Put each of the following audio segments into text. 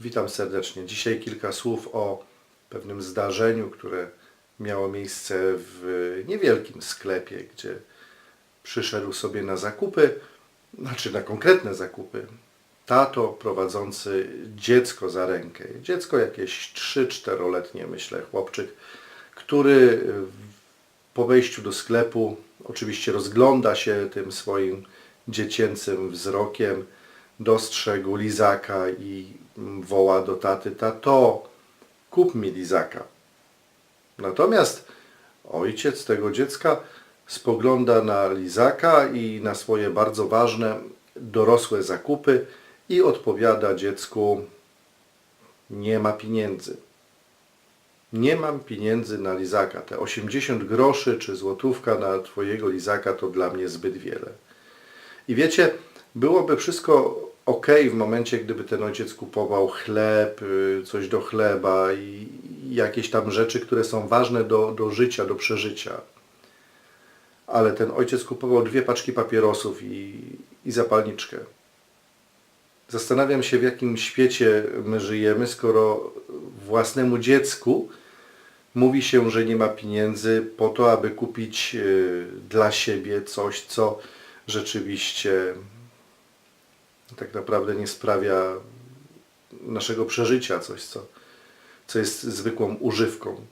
Witam serdecznie. Dzisiaj kilka słów o pewnym zdarzeniu, które miało miejsce w niewielkim sklepie, gdzie przyszedł sobie na zakupy, znaczy na konkretne zakupy, tato prowadzący dziecko za rękę. Dziecko jakieś 3-4-letnie, myślę, chłopczyk, który po wejściu do sklepu oczywiście rozgląda się tym swoim dziecięcym wzrokiem, dostrzegł lizaka i woła do taty, tato, kup mi lizaka. Natomiast ojciec tego dziecka spogląda na lizaka i na swoje bardzo ważne dorosłe zakupy i odpowiada dziecku, nie ma pieniędzy. Nie mam pieniędzy na lizaka. Te 80 groszy czy złotówka na twojego lizaka to dla mnie zbyt wiele. I wiecie, byłoby wszystko ok w momencie, gdyby ten ojciec kupował chleb, y, coś do chleba i jakieś tam rzeczy, które są ważne do, do życia, do przeżycia. Ale ten ojciec kupował dwie paczki papierosów i, i zapalniczkę. Zastanawiam się, w jakim świecie my żyjemy, skoro własnemu dziecku mówi się, że nie ma pieniędzy po to, aby kupić y, dla siebie coś, co rzeczywiście tak naprawdę nie sprawia naszego przeżycia, coś, co, co jest zwykłą używką.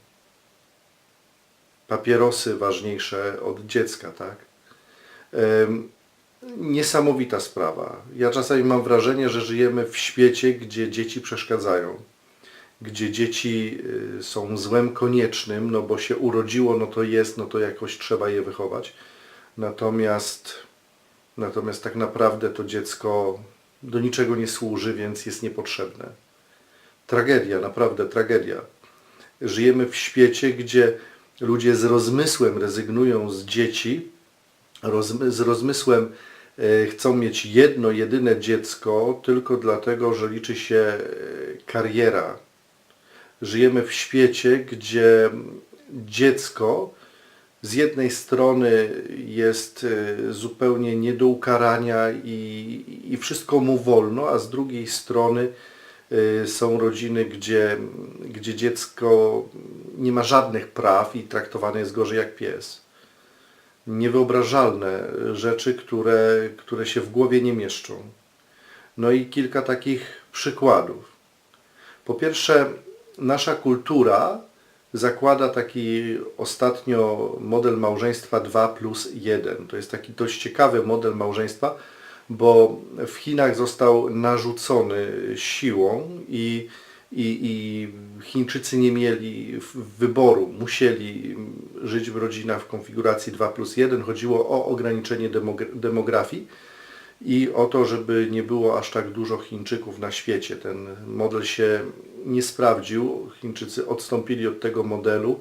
Papierosy ważniejsze od dziecka, tak? Niesamowita sprawa. Ja czasami mam wrażenie, że żyjemy w świecie, gdzie dzieci przeszkadzają, gdzie dzieci y, są złem koniecznym, no bo się urodziło, no to jest, no to jakoś trzeba je wychować. Natomiast, natomiast tak naprawdę to dziecko do niczego nie służy, więc jest niepotrzebne. Tragedia, naprawdę tragedia. Żyjemy w świecie, gdzie ludzie z rozmysłem rezygnują z dzieci, rozmy, z rozmysłem e, chcą mieć jedno, jedyne dziecko tylko dlatego, że liczy się e, kariera. Żyjemy w świecie, gdzie dziecko z jednej strony jest e, zupełnie nie do ukarania i, i wszystko mu wolno, a z drugiej strony e, są rodziny, gdzie, gdzie dziecko nie ma żadnych praw i traktowane jest gorzej jak pies. Niewyobrażalne rzeczy, które, które się w głowie nie mieszczą. No i kilka takich przykładów. Po pierwsze, nasza kultura zakłada taki ostatnio model małżeństwa 2 plus 1. To jest taki dość ciekawy model małżeństwa, bo w Chinach został narzucony siłą i, i, i Chińczycy nie mieli wyboru, musieli żyć w rodzinach w konfiguracji 2 plus 1. Chodziło o ograniczenie demogra- demografii i o to, żeby nie było aż tak dużo Chińczyków na świecie. Ten model się nie sprawdził. Chińczycy odstąpili od tego modelu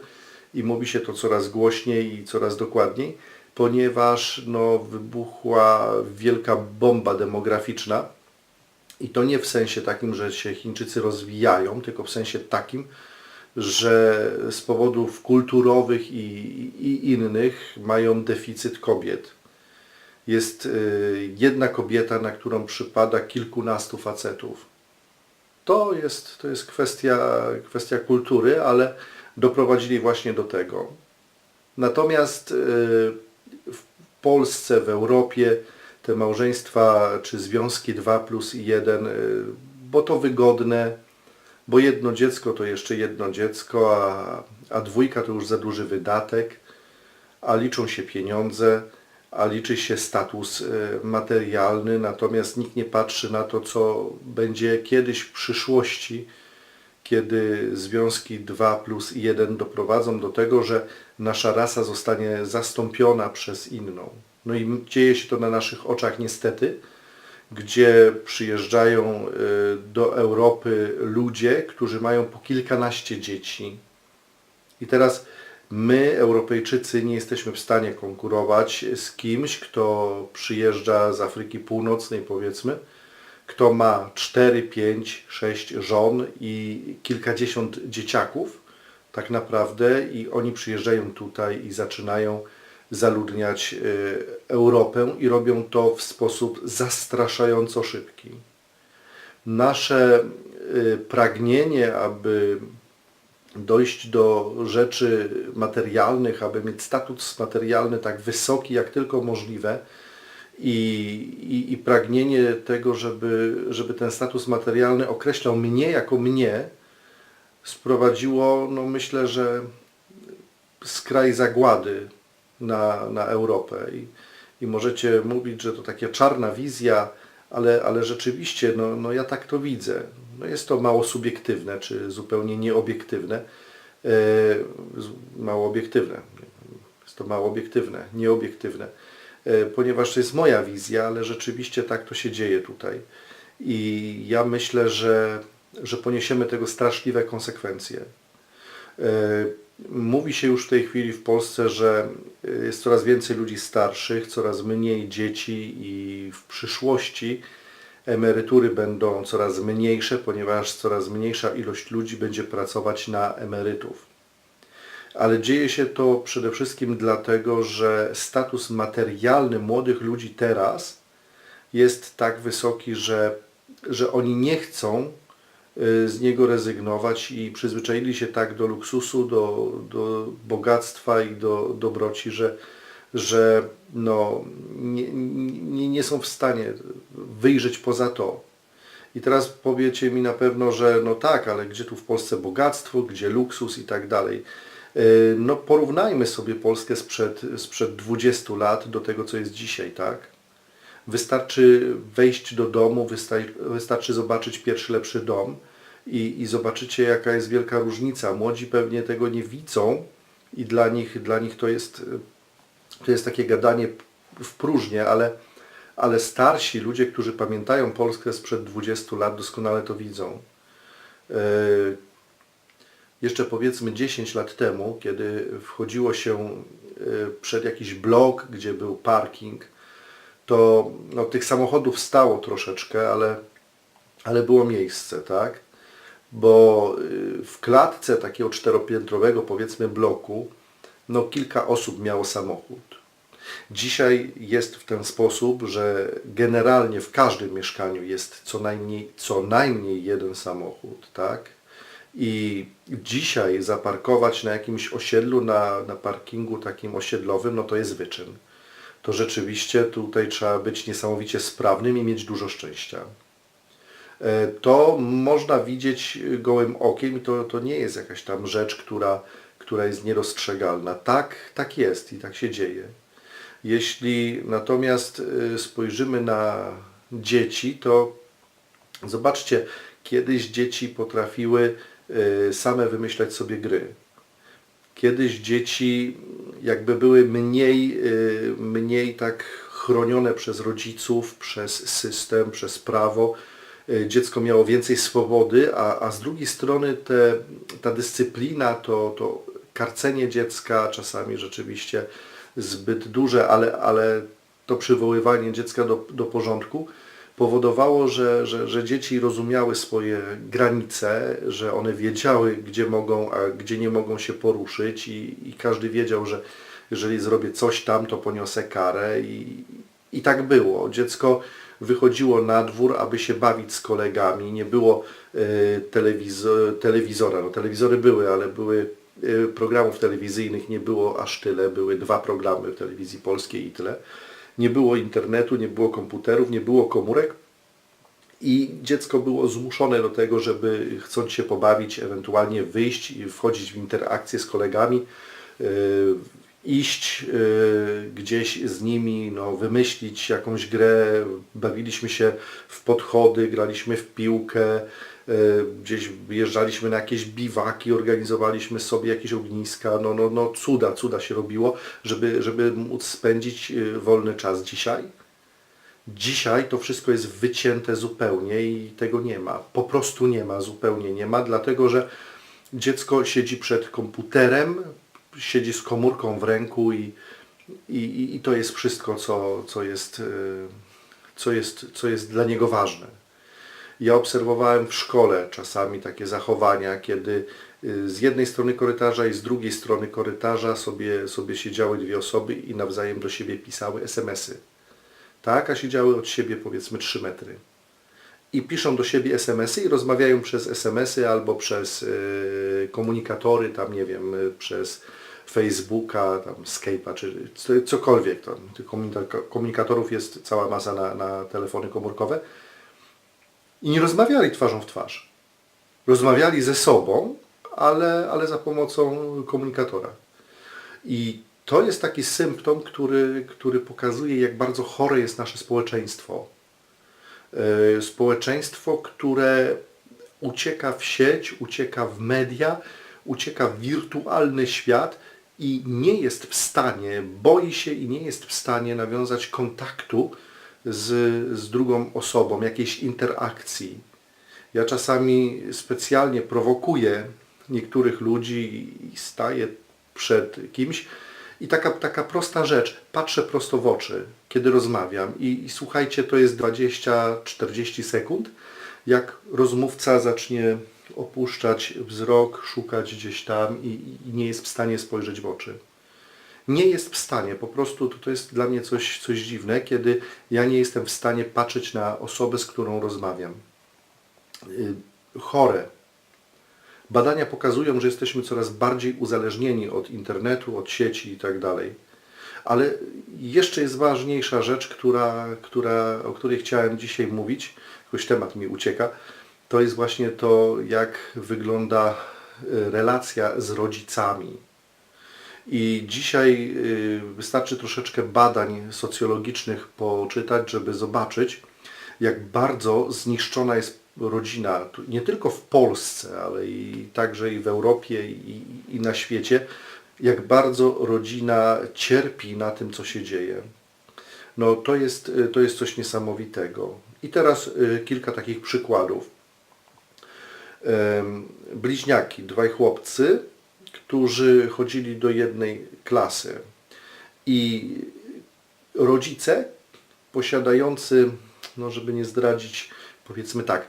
i mówi się to coraz głośniej i coraz dokładniej, ponieważ no, wybuchła wielka bomba demograficzna. I to nie w sensie takim, że się Chińczycy rozwijają, tylko w sensie takim, że z powodów kulturowych i, i innych mają deficyt kobiet jest y, jedna kobieta, na którą przypada kilkunastu facetów. To jest, to jest kwestia, kwestia kultury, ale doprowadzili właśnie do tego. Natomiast y, w Polsce, w Europie te małżeństwa czy związki 2 plus 1, bo to wygodne, bo jedno dziecko to jeszcze jedno dziecko, a, a dwójka to już za duży wydatek, a liczą się pieniądze a liczy się status e, materialny, natomiast nikt nie patrzy na to, co będzie kiedyś w przyszłości, kiedy związki 2 plus 1 doprowadzą do tego, że nasza rasa zostanie zastąpiona przez inną. No i dzieje się to na naszych oczach niestety, gdzie przyjeżdżają e, do Europy ludzie, którzy mają po kilkanaście dzieci. I teraz my, Europejczycy, nie jesteśmy w stanie konkurować z kimś, kto przyjeżdża z Afryki Północnej, powiedzmy, kto ma 4, 5, 6 żon i kilkadziesiąt dzieciaków, tak naprawdę, i oni przyjeżdżają tutaj i zaczynają zaludniać y, Europę i robią to w sposób zastraszająco szybki. Nasze y, pragnienie, aby dojść do rzeczy materialnych, aby mieć status materialny tak wysoki jak tylko możliwe i, i, i pragnienie tego, żeby, żeby ten status materialny określał mnie jako mnie, sprowadziło, no myślę, że skraj zagłady na, na Europę. I, I możecie mówić, że to taka czarna wizja, ale, ale rzeczywiście, no, no ja tak to widzę. No jest to mało subiektywne, czy zupełnie nieobiektywne. E, mało obiektywne. Jest to mało obiektywne, nieobiektywne. E, ponieważ to jest moja wizja, ale rzeczywiście tak to się dzieje tutaj. I ja myślę, że, że poniesiemy tego straszliwe konsekwencje. E, Mówi się już w tej chwili w Polsce, że e, jest coraz więcej ludzi starszych, coraz mniej dzieci i w przyszłości emerytury będą coraz mniejsze, ponieważ coraz mniejsza ilość ludzi będzie pracować na emerytów. Ale dzieje się to przede wszystkim dlatego, że status materialny młodych ludzi teraz jest tak wysoki, że, że oni nie chcą y, z niego rezygnować i przyzwyczaili się tak do luksusu, do, do bogactwa i do dobroci, że, że no, nie, nie, nie są w stanie wyjrzeć poza to. I teraz powiecie mi na pewno, że no tak, ale gdzie tu w Polsce bogactwo, gdzie luksus i tak dalej. Yy, No porównajmy sobie Polskę sprzed, sprzed 20 lat do tego, co jest dzisiaj, tak? Wystarczy wejść do domu, wystarczy, zobaczyć pierwszy lepszy dom i, i zobaczycie, jaka jest wielka różnica. Młodzi pewnie tego nie widzą i dla nich, dla nich to, jest, to jest takie gadanie w próżnię, ale, ale starsi ludzie, którzy pamiętają Polskę sprzed 20 lat, doskonale to widzą. Yy, jeszcze powiedzmy 10 lat temu, kiedy wchodziło się y, przed jakiś blok, gdzie był parking, to no, tych samochodów stało troszeczkę, ale, ale było miejsce, tak? Bo y, w klatce takiego czteropiętrowego, powiedzmy, bloku, no kilka osób miało samochód. Dzisiaj jest w ten sposób, że generalnie w każdym mieszkaniu jest co najmniej, co najmniej jeden samochód, tak? I dzisiaj zaparkować na jakimś osiedlu, na, na parkingu takim osiedlowym, no to jest wyczyn. To rzeczywiście tutaj trzeba być niesamowicie sprawnym i mieć dużo szczęścia. E, To można widzieć gołym okiem i to, to nie jest jakaś tam rzecz, która, która jest niedostrzegalna. Tak, tak jest i tak się dzieje. Jeśli natomiast y, spojrzymy na dzieci, to zobaczcie, kiedyś dzieci potrafiły y, same wymyślać sobie gry. Kiedyś dzieci jakby były mniej, y, mniej tak chronione przez rodziców, przez system, przez prawo. Y, Dziecko miało więcej swobody, a, a z drugiej strony te, ta dyscyplina, to, to karcenie dziecka, czasami rzeczywiście zbyt duże, ale, ale to przywoływanie dziecka do, do porządku powodowało, że, że, że dzieci rozumiały swoje granice, że one wiedziały, gdzie mogą, a gdzie nie mogą się poruszyć i, i każdy wiedział, że jeżeli zrobię coś tam, to poniosę karę i, i tak było. Dziecko wychodziło na dwór, aby się bawić z kolegami. Nie było telewizo- telewizora. No, telewizory były, ale były e, programów telewizyjnych nie było aż tyle. Były dwa programy w telewizji polskiej i tyle. Nie było internetu, nie było komputerów, nie było komórek. I dziecko było zmuszone do tego, żeby chcąc się pobawić, ewentualnie wyjść i wchodzić w interakcję z kolegami, yy, iść yy, gdzieś z nimi, no, wymyślić jakąś grę. Bawiliśmy się w podchody, graliśmy w piłkę, gdzieś wyjeżdżaliśmy na jakieś biwaki, organizowaliśmy sobie jakieś ogniska. No, no, no cuda, cuda się robiło, żeby, żeby móc spędzić yy, wolny czas dzisiaj. Dzisiaj to wszystko jest wycięte zupełnie i tego nie ma. Po prostu nie ma, zupełnie nie ma, dlatego że dziecko siedzi przed komputerem, siedzi z komórką w ręku i, i- i, to jest wszystko, co, co, jest, y, co, jest, co jest dla niego ważne. Ja obserwowałem w szkole czasami takie zachowania, kiedy y, z jednej strony korytarza i z drugiej strony korytarza sobie, sobie siedziały dwie osoby i nawzajem do siebie pisały SMS-y tak, a siedziały od siebie powiedzmy 3 metry. i piszą do siebie SMS-y i rozmawiają przez SMS-y albo przez y, komunikatory, tam nie wiem, y, przez Facebooka, tam Skype'a, czy co- cokolwiek. Tam. Tych komunika- komunikatorów jest cała masa na, na telefony komórkowe. I nie rozmawiali twarzą w twarz. Rozmawiali ze sobą, ale, ale za pomocą komunikatora. I to jest taki symptom, który, który pokazuje, jak bardzo chore jest nasze społeczeństwo. E, Społeczeństwo, które ucieka w sieć, ucieka w media, ucieka w wirtualny świat i nie jest w stanie, boi się i nie jest w stanie nawiązać kontaktu z, z drugą osobą, jakiejś interakcji. Ja czasami specjalnie prowokuję niektórych ludzi i staję przed kimś i taka, taka prosta rzecz, patrzę prosto w oczy, kiedy rozmawiam i, i słuchajcie, to jest 20-40 sekund, jak rozmówca zacznie opuszczać wzrok, szukać gdzieś tam i, i nie jest w stanie spojrzeć w oczy. Nie jest w stanie, po prostu to, to jest dla mnie coś, coś dziwne, kiedy ja nie jestem w stanie patrzeć na osobę, z którą rozmawiam. Y, Chore. Badania pokazują, że jesteśmy coraz bardziej uzależnieni od internetu, od sieci i tak. Ale jeszcze jest ważniejsza rzecz, która, która, o której chciałem dzisiaj mówić, jakoś temat mi ucieka, to jest właśnie to, jak wygląda y, relacja z rodzicami. I dzisiaj y, wystarczy troszeczkę badań socjologicznych poczytać, żeby zobaczyć, jak bardzo zniszczona jest rodzina, nie tylko w Polsce, ale i także i w Europie i, i na świecie, jak bardzo rodzina cierpi na tym, co się dzieje. No to jest, y, to jest coś niesamowitego. I teraz y, kilka takich przykładów. Bliźniaki, dwaj chłopcy, którzy chodzili do jednej klasy. I rodzice posiadający, no żeby nie zdradzić, powiedzmy tak,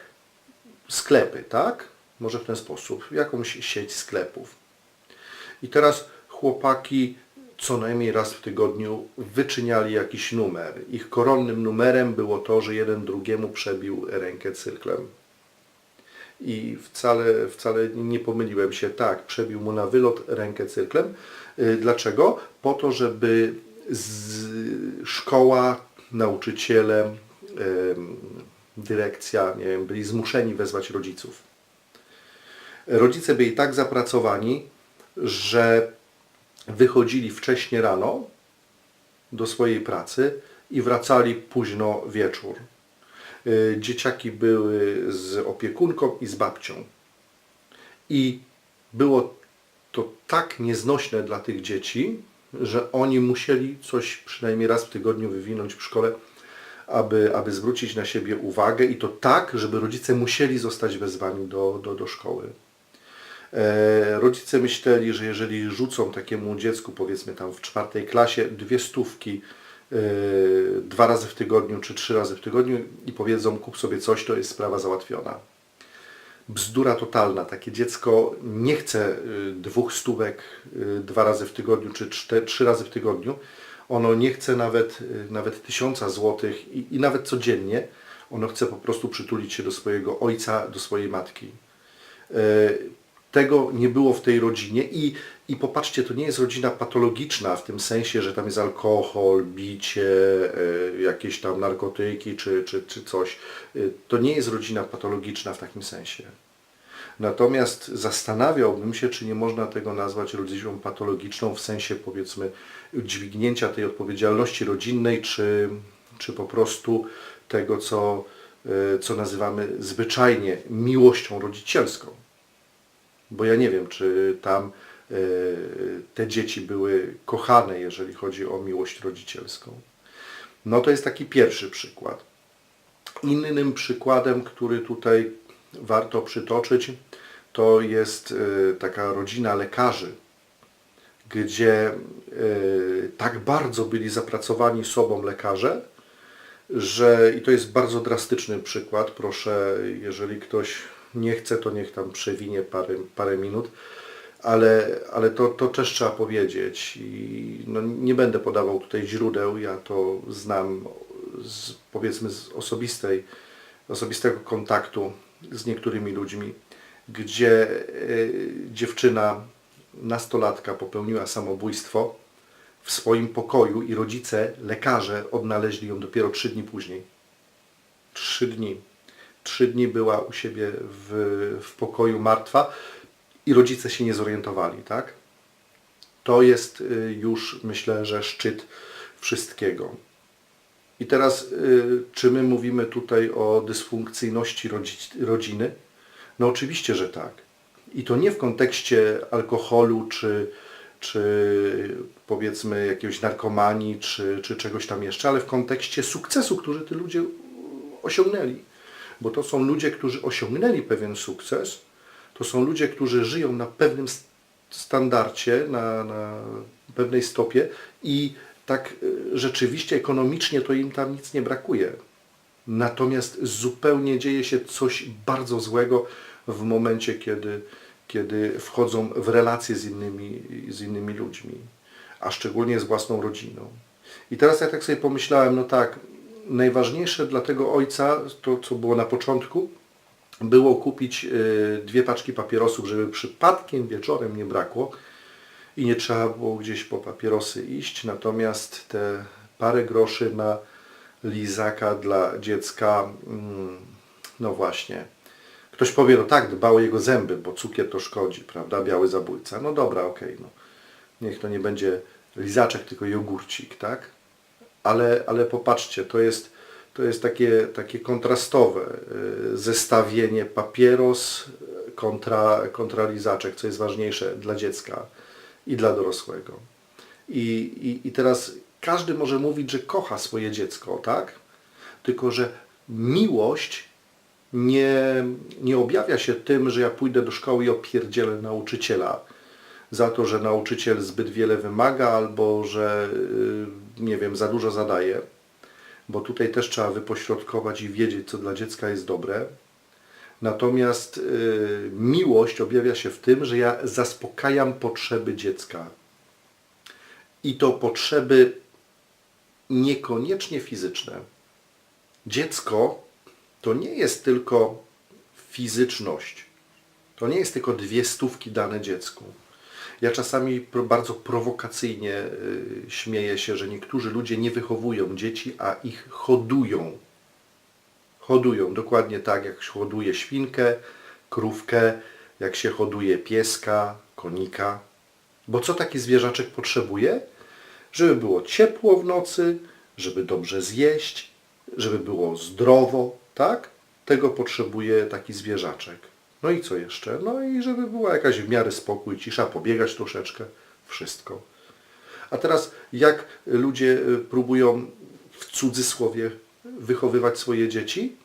sklepy, tak? Może w ten sposób, jakąś sieć sklepów. I teraz chłopaki co najmniej raz w tygodniu wyczyniali jakiś numer. Ich koronnym numerem było to, że jeden drugiemu przebił rękę cyrklem. I wcale, wcale nie pomyliłem się. Tak, przebił mu na wylot rękę cyrklem. Y, Dlaczego? Po to, żeby szkoła, nauczyciele, dyrekcja, nie wiem, byli zmuszeni wezwać rodziców. Rodzice byli tak zapracowani, że wychodzili wcześnie rano do swojej pracy i wracali późno wieczór. Y, Dzieciaki były z opiekunką i z babcią. I było to tak nieznośne dla tych dzieci, że oni musieli coś przynajmniej raz w tygodniu wywinąć w szkole, aby, aby zwrócić na siebie uwagę i to tak, żeby rodzice musieli zostać wezwani do, do, do szkoły. E, rodzice myśleli, że jeżeli rzucą takiemu dziecku, powiedzmy tam w czwartej klasie, dwie stówki dwa razy w tygodniu czy trzy razy w tygodniu i powiedzą kup sobie coś, to jest sprawa załatwiona. Bzdura totalna. Takie dziecko nie chce y, dwóch stówek y, dwa razy w tygodniu czy trzy razy w tygodniu. Ono nie chce nawet, y, nawet tysiąca złotych i, i nawet codziennie. Ono chce po prostu przytulić się do swojego ojca, do swojej matki. Tego nie było w tej rodzinie i, i popatrzcie, to nie jest rodzina patologiczna w tym sensie, że tam jest alkohol, bicie, e, jakieś tam narkotyki czy, czy, czy coś. E, To nie jest rodzina patologiczna w takim sensie. Natomiast zastanawiałbym się, czy nie można tego nazwać rodziną patologiczną w sensie powiedzmy dźwignięcia tej odpowiedzialności rodzinnej, czy, czy po prostu tego, co, e, co nazywamy zwyczajnie miłością rodzicielską. Bo ja nie wiem, czy tam e, te dzieci były kochane, jeżeli chodzi o miłość rodzicielską. No to jest taki pierwszy przykład. Innym przykładem, który tutaj warto przytoczyć, to jest e, taka rodzina lekarzy, gdzie e, tak bardzo byli zapracowani sobą lekarze, że i to jest bardzo drastyczny przykład. Proszę, jeżeli ktoś nie chce, to niech tam przewinie parę, parę minut, ale, ale to, to też trzeba powiedzieć. I no, nie będę podawał tutaj źródeł, ja to znam z, powiedzmy z osobistej osobistego kontaktu z niektórymi ludźmi, gdzie y, dziewczyna, nastolatka popełniła samobójstwo w swoim pokoju i rodzice, lekarze odnaleźli ją dopiero trzy dni później. Trzy dni. Trzy dni była u siebie w, w pokoju martwa i rodzice się nie zorientowali, tak? To jest y, już, myślę, że szczyt wszystkiego. I teraz, y, czy my mówimy tutaj o dysfunkcyjności rodzi- rodziny? No oczywiście, że tak. I to nie w kontekście alkoholu, czy, czy powiedzmy jakiejś narkomanii, czy, czy czegoś tam jeszcze, ale w kontekście sukcesu, który ty ludzie osiągnęli. Bo to są ludzie, którzy osiągnęli pewien sukces, to są ludzie, którzy żyją na pewnym standardzie, na, na pewnej stopie i tak y, rzeczywiście ekonomicznie to im tam nic nie brakuje. Natomiast zupełnie dzieje się coś bardzo złego w momencie, kiedy, kiedy wchodzą w relacje z innymi, z innymi ludźmi, a szczególnie z własną rodziną. I teraz ja tak sobie pomyślałem, no tak, najważniejsze dla tego ojca, to co było na początku, było kupić y, dwie paczki papierosów, żeby przypadkiem wieczorem nie brakło i nie trzeba było gdzieś po papierosy iść, natomiast te parę groszy na lizaka dla dziecka, mm, no właśnie. Ktoś powie, no tak, dbał o jego zęby, bo cukier to szkodzi, prawda, biały zabójca. No dobra, okej, no. Niech to nie będzie lizaczek, tylko jogurcik, tak? Ale, ale popatrzcie, to jest, to jest takie, takie kontrastowe y, zestawienie papieros kontra, kontra lizaczek, co jest ważniejsze dla dziecka i dla dorosłego. I, i, I teraz każdy może mówić, że kocha swoje dziecko, tak? Tylko, że miłość nie, nie objawia się tym, że ja pójdę do szkoły i opierdzielę nauczyciela za to, że nauczyciel zbyt wiele wymaga albo że, y, nie wiem, za dużo zadaje, bo tutaj też trzeba wypośrodkować i wiedzieć, co dla dziecka jest dobre. Natomiast y, miłość objawia się w tym, że ja zaspokajam potrzeby dziecka. I to potrzeby niekoniecznie fizyczne. Dziecko to nie jest tylko fizyczność. To nie jest tylko dwie stówki dane dziecku. Ja czasami bardzo prowokacyjnie y, śmieję się, że niektórzy ludzie nie wychowują dzieci, a ich hodują. Hodują dokładnie tak, jak się hoduje świnkę, krówkę, jak się hoduje pieska, konika. Bo co taki zwierzaczek potrzebuje? Żeby było ciepło w nocy, żeby dobrze zjeść, żeby było zdrowo, tak? Tego potrzebuje taki zwierzaczek. No i co jeszcze? No i żeby była jakaś w miarę spokój, cisza, pobiegać troszeczkę, wszystko. A teraz jak ludzie y, próbują w cudzysłowie wychowywać swoje dzieci?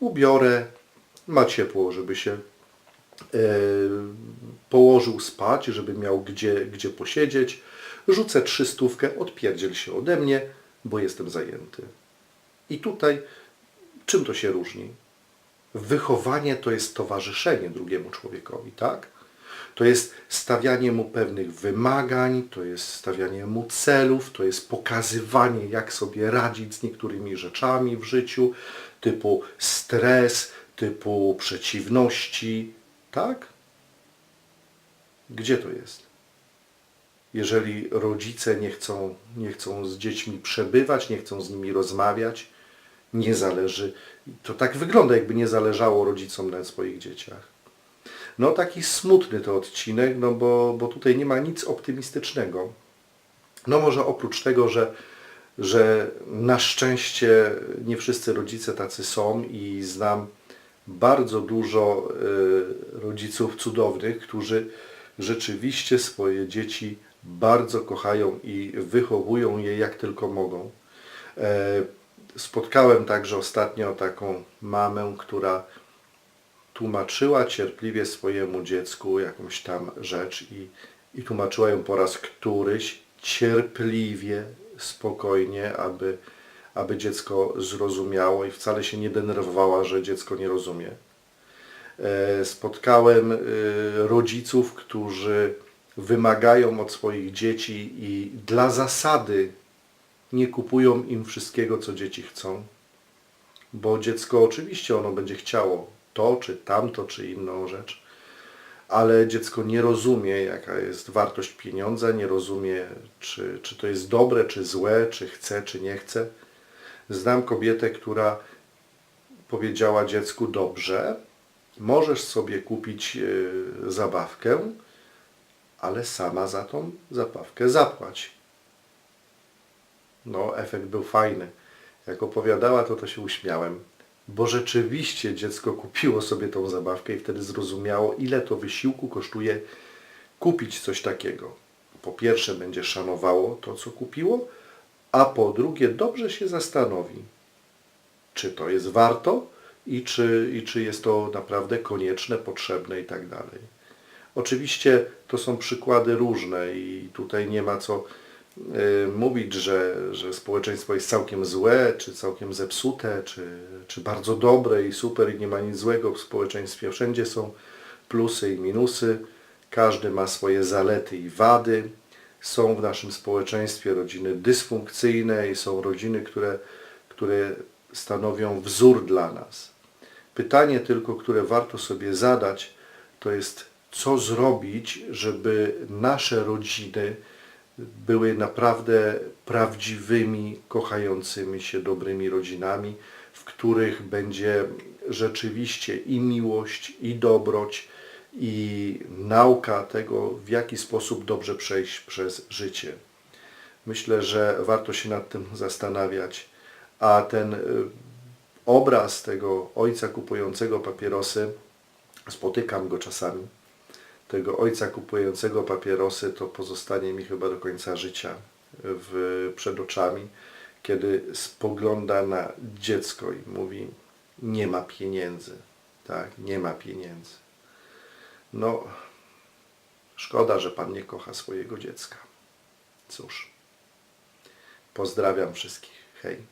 Ubiorę, ma ciepło, żeby się e, położył spać, żeby miał gdzie, gdzie posiedzieć. Rzucę trzystówkę, odpierdziel się ode mnie, bo jestem zajęty. I tutaj czym to się różni? Wychowanie to jest towarzyszenie drugiemu człowiekowi, tak? To jest stawianie mu pewnych wymagań, to jest stawianie mu celów, to jest pokazywanie, jak sobie radzić z niektórymi rzeczami w życiu, typu stres, typu przeciwności, tak? Gdzie to jest? Jeżeli rodzice nie chcą, nie chcą z dziećmi przebywać, nie chcą z nimi rozmawiać, nie zależy, to tak wygląda, jakby nie zależało rodzicom na swoich dzieciach. No taki smutny to odcinek, no bo, bo tutaj nie ma nic optymistycznego. No może oprócz tego, że, że na szczęście nie wszyscy rodzice tacy są i znam bardzo dużo y, rodziców cudownych, którzy rzeczywiście swoje dzieci bardzo kochają i wychowują je jak tylko mogą. Spotkałem także ostatnio taką mamę, która tłumaczyła cierpliwie swojemu dziecku jakąś tam rzecz i, i tłumaczyła ją po raz któryś cierpliwie, spokojnie, aby, aby dziecko zrozumiało i wcale się nie denerwowała, że dziecko nie rozumie. E, Spotkałem e, rodziców, którzy wymagają od swoich dzieci i dla zasady nie kupują im wszystkiego, co dzieci chcą. bo dziecko oczywiście ono będzie chciało to, czy tamto, czy inną rzecz, ale dziecko nie rozumie, jaka jest wartość pieniądza, nie rozumie, czy, czy to jest dobre, czy złe, czy chce, czy nie chce. Znam kobietę, która powiedziała dziecku: Dobrze, możesz sobie kupić e, zabawkę, ale sama za tą zabawkę zapłać. No, efekt był fajny. Jak opowiadała, to to się uśmiałem, bo rzeczywiście dziecko kupiło sobie tą zabawkę i wtedy zrozumiało, ile to wysiłku kosztuje kupić coś takiego. Po pierwsze, będzie szanowało to, co kupiło, a po drugie, dobrze się zastanowi, czy to jest warto i czy, i czy jest to naprawdę konieczne, potrzebne i tak dalej. Oczywiście to są przykłady różne i tutaj nie ma co mówić, że, że społeczeństwo jest całkiem złe, czy całkiem zepsute, czy, czy bardzo dobre i super i nie ma nic złego w społeczeństwie. Wszędzie są plusy i minusy, każdy ma swoje zalety i wady. Są w naszym społeczeństwie rodziny dysfunkcyjne i są rodziny, które, które stanowią wzór dla nas. Pytanie tylko, które warto sobie zadać, to jest co zrobić, żeby nasze rodziny były naprawdę prawdziwymi, kochającymi się dobrymi rodzinami, w których będzie rzeczywiście i miłość, i dobroć, i nauka tego, w jaki sposób dobrze przejść przez życie. Myślę, że warto się nad tym zastanawiać, a ten y, obraz tego ojca kupującego papierosy, spotykam go czasami, tego ojca kupującego papierosy, to pozostanie mi chyba do końca życia w, przed oczami, kiedy spogląda na dziecko i mówi, nie ma pieniędzy, tak, nie ma pieniędzy. No, szkoda, że Pan nie kocha swojego dziecka. Cóż, pozdrawiam wszystkich. Hej.